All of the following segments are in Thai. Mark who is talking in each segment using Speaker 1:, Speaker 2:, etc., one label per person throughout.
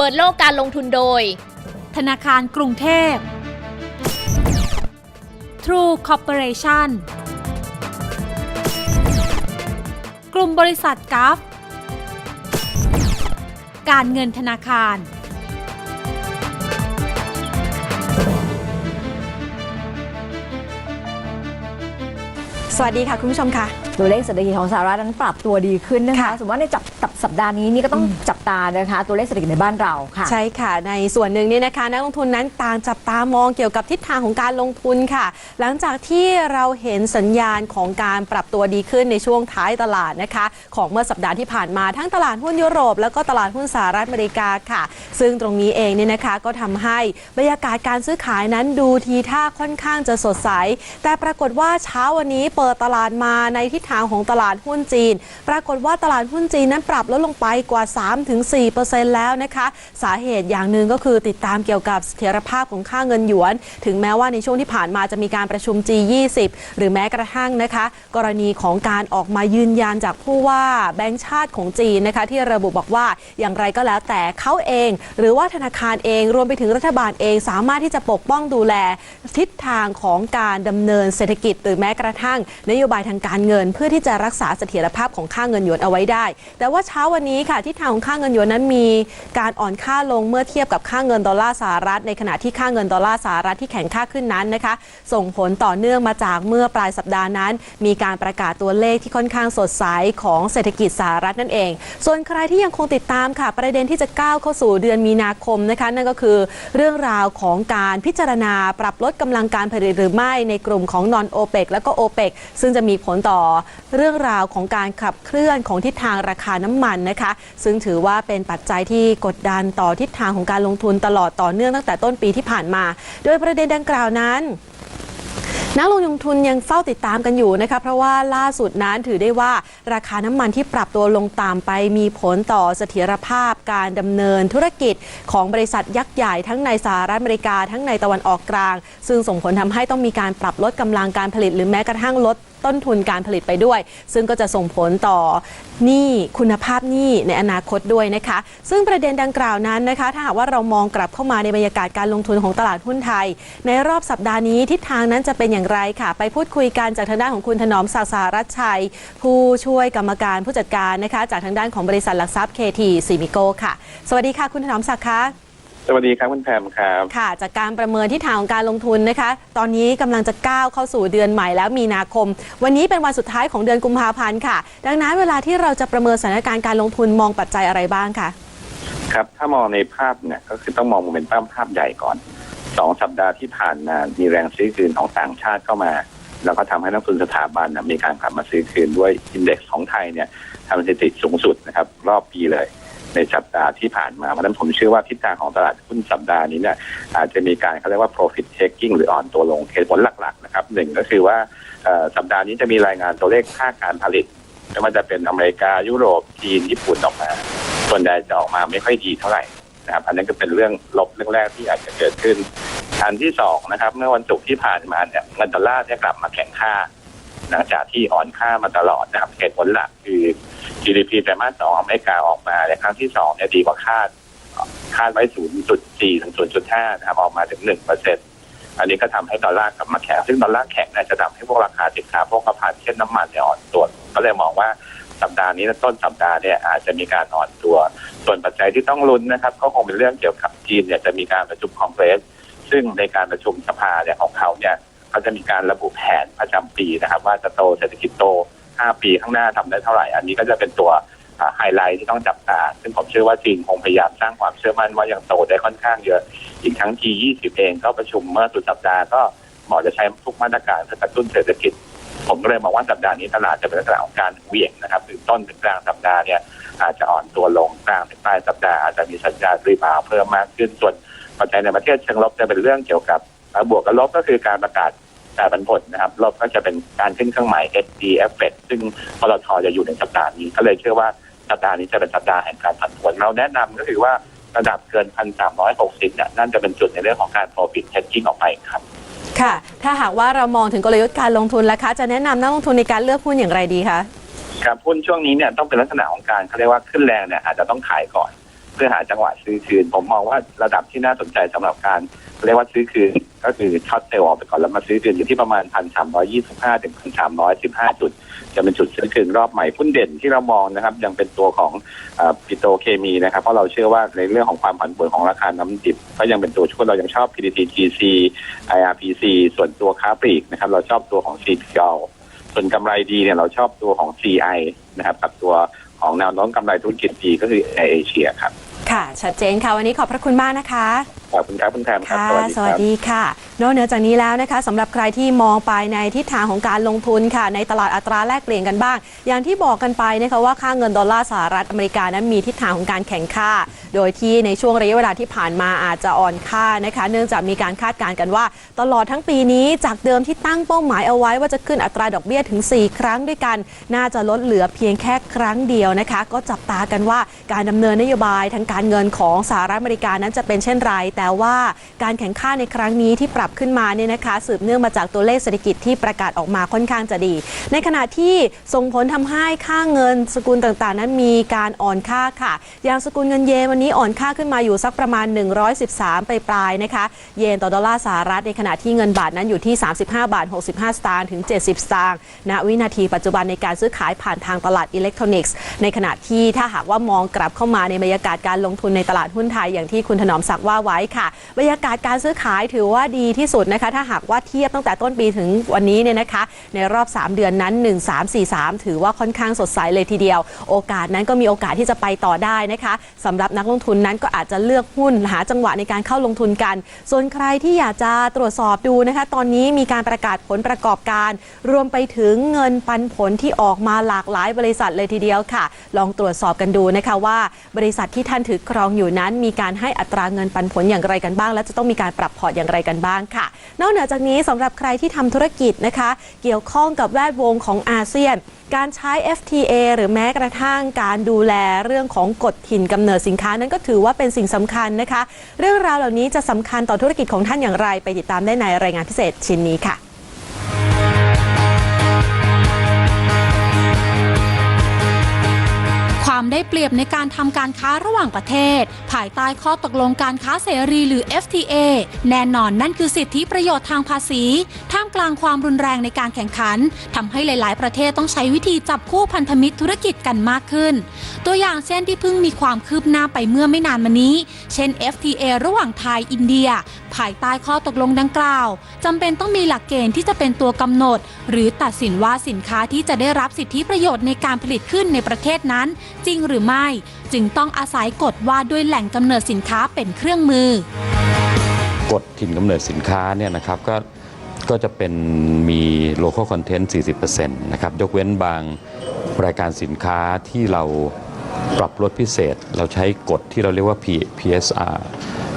Speaker 1: เปิดโลกการลงทุนโดย
Speaker 2: ธนาคารกรุงเทพ True Corporation กลุ่มบริษัทกัฟการเงินธนาคาร
Speaker 3: สวัสดีค่ะ คุณผู้ชมค่ะ
Speaker 4: ตัวเลขเศรษฐกิจของสหรัฐนั้นปรับตัวดีขึ้นนะคะ
Speaker 3: ค่ะ
Speaker 4: สมมติว่าในจับตับสัปดาห์นี้นี่ก็ต้องจับตานะคะ ตัวเลขเศรษฐกิจในบ้านเราค่ะ
Speaker 3: ใช่ค่ะ ในส่วนหนึ่งเนี่ยนะคะนักลงทุนนั้นต่างจับตามองเกี่ยวกับทิศทางของการลงทุนค่ะ หลังจากที่เราเห็นสัญญาณของการปรับตัวดีขึ้นในช่วงท้ายตลาดนะคะ ของเมื่อสัปดาห์ที่ผ่านมาทั้งตลาดหุ้นยุโรป แล้วก็ตลาดหุ้นสหรัฐอเมริกาค่ะ ซึ่งตรงนี้เองเนี่ยนะคะก็ทำให้บรรยากาศการซื้อขายนั้นดูทีท่าค่อนข้างจะสดใส แต่ปรากฏว่าเช้าวันนี้เปิดตลาดมาในทิศทางของตลาดหุ้นจีน ปรากฏว่าตลาดหุ้นจีนนั้นปรับลดลงไปกว่า 3-4%แล้วนะคะ สาเหตุอย่างหนึ่งก็คือติดตามเกี่ยวกับเสถียรภาพของค่าเงินหยวน ถึงแม้ว่าในช่วงที่ผ่านมาจะมีการประชุม G20 หรือแม้กระทั่งนะคะ กรณีของการออกมายืนยันจากผู้ว่าแบงก์ชาติของจีนนะคะ ที่ระบุบอกว่าอย่างไรก็แล้วแต่เขาเอง หรือว่าธนาคารเองรวมไปถึงรัฐบาลเองสามารถที่จะปกป้องดูแลทิศทางของการดำเนินเศรษฐกิจ หรือแม้กระทั่งนโยบายทางการเงินพื่อที่จะรักษาเสถียรภาพของค่าเงินหยวนเอาไว้ได้ แต่ว่าเช้าวันนี้ค่ะทิศทางของค่าเงินหยวนนั้นมีการอ่อนค่าลงเมื่อเทียบกับค่าเงินดอลลาร์สหรัฐ ในขณะที่ค่าเงินดอลลาร์สหรัฐที่แข็งค่าขึ้นนั้นนะคะ ส่งผลต่อเนื่องมาจากเมื่อปลายสัปดาห์นั้น มีการประกาศตัวเลขที่ค่อนข้างสดใสของเศรษฐกิจสหรัฐนั่นเอง ส่วนใครที่ยังคงติดตามค่ะ ประเด็นที่จะก้าวเข้าสู่เดือนมีนาคมนะคะนั่นก็คือเรื่องราวของการพิจารณาปรับลดกำลังการผลิตหรือไม่ในกลุ่มของนอนโอเปกและก็โอเปกซึ่งจะมีผลต่อเรื่องราวของการขับเคลื่อนของทิศทางราคาน้ำมันนะคะ ซึ่งถือว่าเป็นปัจจัยที่กดดันต่อทิศทางของการลงทุนตลอดต่อเนื่องตั้งแต่ต้นปีที่ผ่านมา โดยประเด็นดังกล่าวนั้นนักลงทุนยังเฝ้าติดตามกันอยู่นะคะเพราะว่าล่าสุดนั้นถือได้ว่าราคาน้ำมันที่ปรับตัวลงตามไปมีผลต่อเสถียรภาพการดำเนินธุรกิจของบริษัทยักษ์ใหญ่ทั้งในสหรัฐอเมริกาทั้งในตะวันออกกลาง ซึ่งส่งผลทำให้ต้องมีการปรับลดกำลังการผลิตหรือแม้กระทั่งลดต้นทุนการผลิตไปด้วย ซึ่งก็จะส่งผลต่อหนี้คุณภาพหนี้ในอนาคตด้วยนะคะ ซึ่งประเด็นดังกล่าวนั้นนะคะ ถ้าหากว่าเรามองกลับเข้ามาในบรรยากาศการลงทุนของตลาดหุ้นไทย ในรอบสัปดาห์นี้ทิศทางนั้นจะเป็นอย่างไรค่ะ ไปพูดคุยกันจากทางด้านของคุณถนอมศักดิ์สารัชชัย ผู้ช่วยกรรมการผู้จัดการนะคะ จากทางด้านของบริษัทหลักทรัพย์เคทีซีมิโกค่ะ สวัสดีค่ะ คุณถนอมศักดิ์คะ
Speaker 5: สวัสดีครับคุณแพมครับ
Speaker 3: ค่ะ จากการประเมินทิศทางของการลงทุนนะคะ ตอนนี้กำลังจะก้าวเข้าสู่เดือนใหม่แล้วมีนาคม วันนี้เป็นวันสุดท้ายของเดือนกุมภาพันธ์ค่ะ ดังนั้นเวลาที่เราจะประเมินสถานการณ์การลงทุนมองปัจจัยอะไรบ้างคะ
Speaker 5: ครับ ถ้ามองในภาพเนี่ยก็คือต้องมองโมเมนตัมภาพใหญ่ก่อนสองสัปดาห์ที่ผ่านมามีแรงซื้อคืนของต่างชาติเข้ามา แล้วก็ทำให้นักลงทุนสถาบันนะมีการกลับมาซื้อคืนด้วยอินเด็กซ์ของไทยเนี่ยทำสถิติสูงสุดนะครับรอบปีเลย ในสัปดาห์ที่ผ่านมาเพราะฉะนั้นผมเชื่อว่าทิศทางของตลาดหุ้นสัปดาห์นี้เนี่ยอาจจะมีการเขาเรียกว่า profit taking หรืออ่อนตัวลงเหตุผลหลักๆนะครับหนึ่งก็คือว่าสัปดาห์นี้จะมีรายงานตัวเลขค่าการผลิตไม่ว่าจะเป็นอเมริกายุโรปจีนญี่ปุ่นออกมา ส่วนใหญ่จะออกมาไม่ค่อยดีเท่าไหร่นะครับอันนั้นก็เป็นเรื่องลบเรื่องแรกที่อาจจะเกิดขึ้นอันที่สองนะครับเมื่อวันศุกร์ที่ผ่านมาเนี่ยเงินดอลลาร์เนี่ยกลับมาแข็งค่า หลังจากที่อ่อนค่ามาตลอดนะครับเหตุผลหลักคือ GDP ไตรมาสสองอเมริกาออกมาในครั้งที่สองเนี่ยดีกว่าคาด คาดไว้ 0.4 ถึง 0.5 นะครับออกมาถึง1เปอร์เซ็นต์อันนี้ก็ทำให้ดอลลาร์กลับมาแข็ง ซึ่งดอลลาร์แข็งเนี่ยจะทำให้พวกราคาสินค้าพวกกระพันเช่นน้ำมันเนี่ยอ่อนตัว ก็เลยมองว่าสัปดาห์นี้ต้นสัปดาห์เนี่ยอาจจะมีการอ่อนตัว ส่วนปัจจัยที่ต้องลุ้นนะครับ ก็คงเป็นเรื่องเกี่ยวกับจีนเนี่ยจะมีการประชุมคอนเกรสซึ่งในการประชุมสภาเนี่ยของเขาเนี่ย เขาจะมีการระบุแผนประจำปีนะครับ ว่าจะโตเศรษฐกิจโต 5 ปีข้างหน้าทำได้เท่าไหร่ อันนี้ก็จะเป็นตัวไฮไลท์ที่ต้องจับตา ซึ่งผมเชื่อว่าจีนคงพยายามสร้างความเชื่อมั่นว่ายังโตได้ค่อนข้างเยอะ อีกทั้ง G20 เองก็ประชุมเมื่อสุดสัปดาห์ก็หมาะจะใช้ทุกมาตรการเพื่อกระตุ้นเศรษฐกิจ ผมก็เลยมองว่าสัปดาห์นี้ตลาดจะเป็นลักษณะของการเหวี่ยงนะครับถึงต้นถึงกลางสัปดาห์เนี่ยอาจจะอ่อนตัวลงกลางถึงปลายสัปดาห์อาจจะมีสัญญาณรีบาวเพิ่มมากขึ้นส่วนปัจจัยในประเทศเชิงลบจะเป็นเรื่องเกี่ยวกับบวกกับลบก็คือการประกาศ แต่ปันผลนะครับลบก็จะเป็นการขึ้นเครื่องหมาย SD effect ซึ่งปตทจะอยู่ในสัปดาห์นี้ ก็เลยเชื่อว่าสัปดาห์นี้จะเป็นสัปดาห์แห่งการผันผวนเราแนะนำก็คือว่าระดับเกินพันสามร้อยหกสิบเนี่ยนั่นจะเป็นจุดในเรื่องของการ profit taking ออกไปครับ
Speaker 3: ค่ะ ถ้าหากว่าเรามองถึงกลยุทธ์การลงทุนแล้วคะ จะแนะนำนักลงทุนในการเลือกหุ้นอย่างไรดีคะ
Speaker 5: ครับหุ้นช่วงนี้เนี่ยต้องเป็นลักษณะของการเขาเรียกว่าขึ้นแรงเนี่ยอาจจะต้องขายก่อน พื่อหาจังหวะซื้อคืน ผมมองว่าระดับที่น่าสนใจสำหรับการเรียกว่าซื้อคืน ก็คือช็อตเซลล์ออกไปก่อนแล้วมาซื้อคืนอยู่ที่ประมาณพันสามร้อยี่สิบห้าถึงพันสามร้อยสิบห้าจุด จะเป็นจุดซื้อคืนรอบใหม่หุ้นเด่นที่เรามองนะครับ ยังเป็นตัวของปิโตเคมีนะครับ เพราะเราเชื่อว่าในเรื่องของความผันผวนของราคาน้ำดิบ ก็ยังเป็นตัวช่วยเรายังชอบ PTTGC IRPC ส่วนตัวค้าปลีกนะครับ เราชอบตัวของ CPL ส่วนกำไรดีเนี่ยเราชอบตัวของ CI นะครับกับตัวของแนวโน้มกำไรธุรกิจดีก็คือในเอเชียครับ
Speaker 3: ค่ะ ชัดเจนค่ะ วันนี้ขอบพระคุณมากนะคะ
Speaker 5: ขอบคุณครับคุณแทมครับ
Speaker 3: ค่ะ
Speaker 5: สวัสดี
Speaker 3: ส
Speaker 5: ค
Speaker 3: วัส
Speaker 5: รับ
Speaker 3: ดีค่ะ นอกเหนือจากนี้แล้วนะคะสำหรับใครที่มองไปในทิศทางของการลงทุนค่ะ ในตลาดอัตราแลกเปลี่ยนกันบ้าง อย่างที่บอกกันไปนะคะว่าค่าเงินดอลลาร์สหรัฐอเมริกานั้นมีทิศทางของการแข่งค่า โดยที่ในช่วงระยะเวลาที่ผ่านมาอาจจะอ่อนค่านะคะ เนื่องจากมีการคาดการณ์กันว่า ตลอดทั้งปีนี้จากเดิมที่ตั้งเป้าหมายเอาไว้ว่าจะขึ้นอัตราดอกเบี้ยถึง 4 ครั้งด้วยกัน น่าจะลดเหลือเพียงแค่ครั้งเดียวนะคะ ก็จับตากันว่าการดำเนินนโยบายทางการเงินของสหรัฐอเมริกานั้นจะเป็นเช่นไร แต่ว่าการแข่งข้าในครั้งนี้ที่ปรับขึ้นมาเนี่ยนะคะสืบเนื่องมาจากตัวเลขเศรษฐกิจที่ประกาศออกมาค่อนข้างจะดี ในขณะที่ส่งผลทำให้ค่าเงินสกุลต่างๆ นั้นมีการอ่อนค่าค่ะ อย่างสกุลเงินเยนวันนี้อ่อนค่าขึ้นมาอยู่สักประมาณ 113 ไปปลายนะคะ เยนต่อดอลลาร์สหรัฐในขณะที่เงินบาทนั้นอยู่ที่ 35 บาท 65 สตางค์ถึง 70 สตางค์ณวินาทีปัจจุบันในการซื้อขายผ่านทางตลาดอิเล็กทรอนิกส์ ในขณะที่ถ้าหากว่ามองกลับเข้ามาในบรรยากาศการลงทุนในตลาดหุ้นไทยอย่างที่คุณถนอมศักดิ์ว่าไว้ค่ะ บรรยากาศการซื้อขายถือว่าดีที่สุดนะคะ ถ้าหากว่าเทียบตั้งแต่ต้นปีถึงวันนี้เนี่ยนะคะ ในรอบ 3 เดือนนั้น 1343 ถือว่าค่อนข้างสดใสเลยทีเดียว โอกาสนั้นก็มีโอกาสที่จะไปต่อได้นะคะสำหรับนักลงทุนนั้นก็อาจจะเลือกหุ้นหาจังหวะในการเข้าลงทุนกัน ส่วนใครที่อยากจะตรวจสอบดูนะคะ ตอนนี้มีการประกาศผลประกอบการ รวมไปถึงเงินปันผลที่ออกมาหลากหลายบริษัทเลยทีเดียวค่ะ ลองตรวจสอบกันดูนะคะว่าบริษัทที่ท่านถือครองอยู่นั้น มีการให้อัตราเงินปันผลอย่างไรกันบ้าง และจะต้องมีการปรับพอร์ตอย่างไรกันบ้างค่ะ นอกเหนือจากนี้สำหรับใครที่ทำธุรกิจนะคะ เกี่ยวข้องกับแวดวงของอาเซียน การใช้ FTA หรือแม้กระทั่งการดูแลเรื่องของกฎถิ่นกำเนิดสินค้านั้นก็ถือว่าเป็นสิ่งสำคัญนะคะ เรื่องราวเหล่านี้จะสำคัญต่อธุรกิจของท่านอย่างไร ไปติดตามได้ในรายงานพิเศษชิ้นนี้ค่ะ
Speaker 2: ได้เปรียบในการทำการค้าระหว่างประเทศ ภายใต้ข้อตกลงการค้าเสรีหรือ FTA แน่นอนนั่นคือสิทธิประโยชน์ทางภาษี ท่ามกลางความรุนแรงในการแข่งขันทำให้หลาย ๆ ประเทศต้องใช้วิธีจับคู่พันธมิตรธุรกิจกันมากขึ้น ตัวอย่างเช่นที่เพิ่งมีความคืบหน้าไปเมื่อไม่นานมานี้ เช่น FTA ระหว่างไทยอินเดีย ภายใต้ข้อตกลงดังกล่าวจำเป็นต้องมีหลักเกณฑ์ที่จะเป็นตัวกำหนด หรือตัดสินว่าสินค้าที่จะได้รับสิทธิประโยชน์ในการผลิตขึ้นในประเทศนั้น จริงหรือไม่ จึงต้องอาศัยกฎว่าด้วยแหล่งกำเนิดสินค้าเป็นเครื่องมือ
Speaker 1: กฎถิ่นกำเนิดสินค้าเนี่ยนะครับก็ก็จะเป็นมี local content 40%นะครับยกเว้นบางรายการสินค้าที่เราปรับลดพิเศษ เราใช้กฎที่เราเรียกว่า P- PSR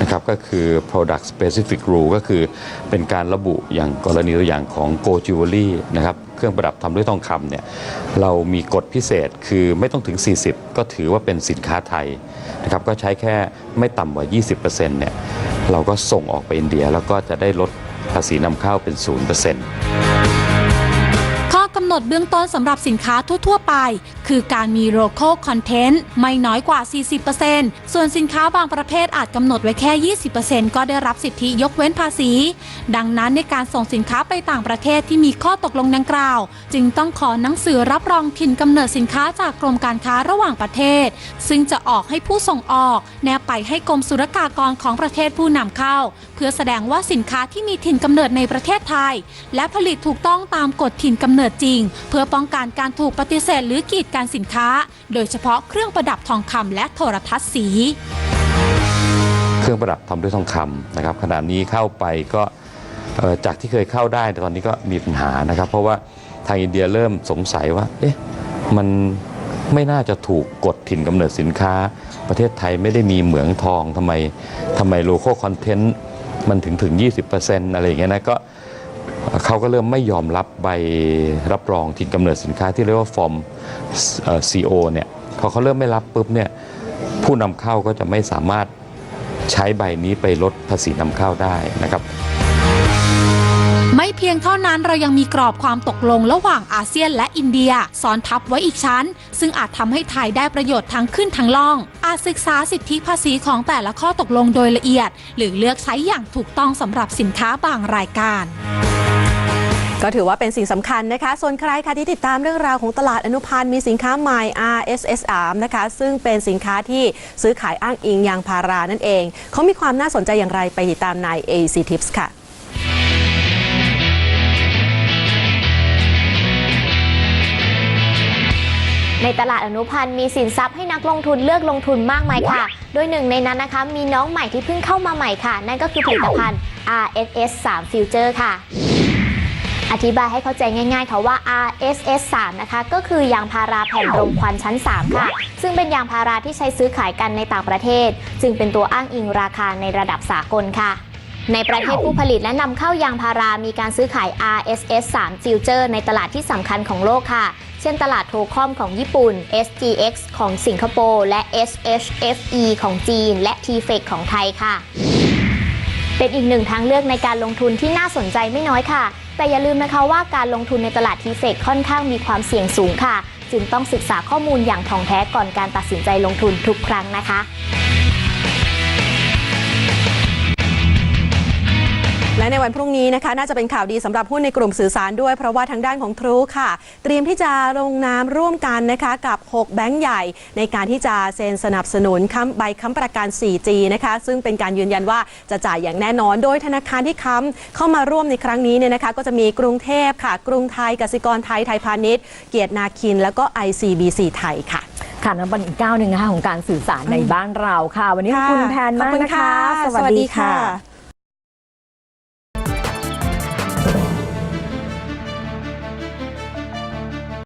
Speaker 1: นะครับก็คือ product specific rule ก็คือเป็นการระบุอย่างกรณีตัวอย่างของ gold jewelry นะครับเครื่องประดับทำด้วยทองคำเนี่ยเรามีกฎพิเศษคือไม่ต้องถึง 40 ก็ถือว่าเป็นสินค้าไทยนะครับก็ใช้แค่ไม่ต่ำกว่า 20%เนี่ยเราก็ส่งออกไปอินเดียแล้วก็จะได้ลดภาษีนำเข้าเป็น0%
Speaker 2: ข้อ กำหนดเบื้องต้นสำหรับสินค้าทั่ว ๆ ไป คือการมี local content ไม่น้อยกว่า 40%ส่วนสินค้าบางประเภทอาจกำหนดไว้แค่ 20%ก็ได้รับสิทธิยกเว้นภาษี ดังนั้นในการส่งสินค้าไปต่างประเทศที่มีข้อตกลงดังกล่าว จึงต้องขอหนังสือรับรองถิ่นกำเนิดสินค้าจากกรมการค้าระหว่างประเทศ ซึ่งจะออกให้ผู้ส่งออก แนบไปให้กรมศุลกากรของประเทศผู้นำเข้า เพื่อแสดงว่าสินค้าที่มีถิ่นกำเนิดในประเทศไทย และผลิตถูกต้องตามกฎถิ่นกำเนิดจริงเพื่อป้องกันการถูกปฏิเสธหรือกีดการสินค้า โดยเฉพาะเครื่องประดับทองคำและโทรทัศน์สี
Speaker 1: เครื่องประดับทำด้วยทองคำนะครับขณะนี้เข้าไปก็จากที่เคยเข้าได้แต่ตอนนี้ก็มีปัญหานะครับ เพราะว่าทางอินเดียเริ่มสงสัยว่าเอ๊ะมันไม่น่าจะถูกกฎถิ่นกำเนิดสินค้า ประเทศไทยไม่ได้มีเหมืองทองทำไมทำไมโลโก้คอนเทนต์มันถึงถึง 20%อะไรอย่างเงี้ยนะก็ เขาก็เริ่มไม่ยอมรับใบรับรองถิ่นกำเนิดสินค้าที่เรียกว่าฟอร์มเอ่อ CO เนี่ยพอเขาเริ่มไม่รับปุ๊บเนี่ยผู้นำเข้าก็จะไม่สามารถใช้ใบนี้ไปลดภาษีนำเข้าได้นะครับ
Speaker 2: ไม่เพียงเท่านั้นเรายังมีกรอบความตกลงระหว่างอาเซียนและอินเดียซ้อนทับไว้อีกชั้น ซึ่งอาจทำให้ไทยได้ประโยชน์ทั้งขึ้นทั้งล่อง อาจศึกษาสิทธิภาษีของแต่ละข้อตกลงโดยละเอียด หรือเลือกใช้อย่างถูกต้องสำหรับสินค้าบางรายการ
Speaker 3: ก็ถือว่าเป็นสิ่งสำคัญนะคะ ส่วนใครคะที่ติดตามเรื่องราวของตลาดอนุพันธ์มีสินค้าใหม่ RSSR นะคะ ซึ่งเป็นสินค้าที่ซื้อขายอ้างอิงยางพารานั่นเอง เขามีความน่าสนใจอย่างไรไปติดตามใน AC Tips ค่ะ
Speaker 6: ในตลาดอนุพันธ์มีสินทรัพย์ให้นักลงทุนเลือกลงทุนมากมายค่ะ โดยหนึ่งในนั้นนะคะ มีน้องใหม่ที่เพิ่งเข้ามาใหม่ค่ะ นั่นก็คือผลิตภัณฑ์ RSS 3 Future ค่ะ อธิบายให้เข้าใจง่ายๆค่ะว่า RSS 3 นะคะ ก็คือยางพาราแผ่นรมควันชั้น 3 ค่ะ ซึ่งเป็นยางพาราที่ใช้ซื้อขายกันในต่างประเทศ จึงเป็นตัวอ้างอิงราคาในระดับสากลค่ะในประเทศผู้ผลิตและนำเข้ายางพารามีการซื้อขาย RSS 3 Future ในตลาดที่สำคัญของโลกค่ะ เช่นตลาดโทคอมของญี่ปุ่น SGX ของสิงคโปร์และ SHFE ของจีน และ TFEC ของไทยค่ะ เป็นอีกหนึ่งทางเลือกในการลงทุนที่น่าสนใจไม่น้อยค่ะ แต่อย่าลืมนะคะว่าการลงทุนในตลาดทีเฟกค่อนข้างมีความเสี่ยงสูงค่ะ จึงต้องศึกษาข้อมูลอย่างถ่องแท้ก่อนการตัดสินใจลงทุนทุกครั้งนะคะ
Speaker 3: และในวันพรุ่งนี้นะคะน่าจะเป็นข่าวดีสำหรับหุ้นในกลุ่มสื่อสารด้วย เพราะว่าทางด้านของทรูค่ะ เตรียมที่จะลงนามร่วมกันนะคะกับ 6 แบงก์ใหญ่ ในการที่จะเซ็นสนับสนุนค้ำใบค้ำประกัน 4G นะคะซึ่งเป็นการยืนยันว่าจะจ่ายอย่างแน่นอน โดยธนาคารที่ค้ำเข้ามาร่วมในครั้งนี้เนี่ยนะคะก็จะมีกรุงเทพค่ะ กรุงไทยกสิกรไทยไทยพาณิชย์ เกียรตินาคิน แล้วก็ ICBC ไทยค่ะ
Speaker 4: ค่ะนับเป็นอีกก้าวหนึ่งนะคะของการสื่อสารในบ้านเราค่ะ วันนี้ขอบคุณแทนมาก
Speaker 3: ขอบคุณ
Speaker 4: นะคะ
Speaker 3: ค่ะ
Speaker 4: สวัสดีค่ะ
Speaker 3: สวัสดีค่ะ